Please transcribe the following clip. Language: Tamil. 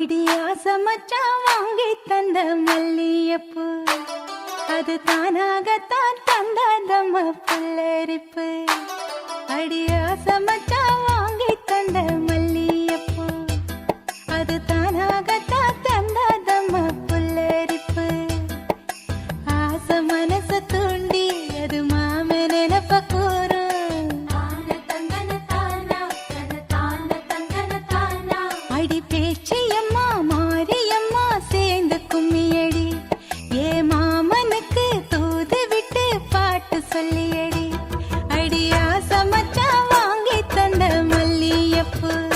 இடியாசமச்சா வாங்கி தந்த மல்லியப்பு. அது தானாகத்தான் தந்தாதம்ம புல்லரிப்பு. அடியாசமச்சா வாங்கி தந்த மல்லியப்பு. அது தானாகத்தான் தந்தாதம்ம புல்லரிப்பு. ஆச மனசு தூண்டி அது மாம நினப்பக்கூ yap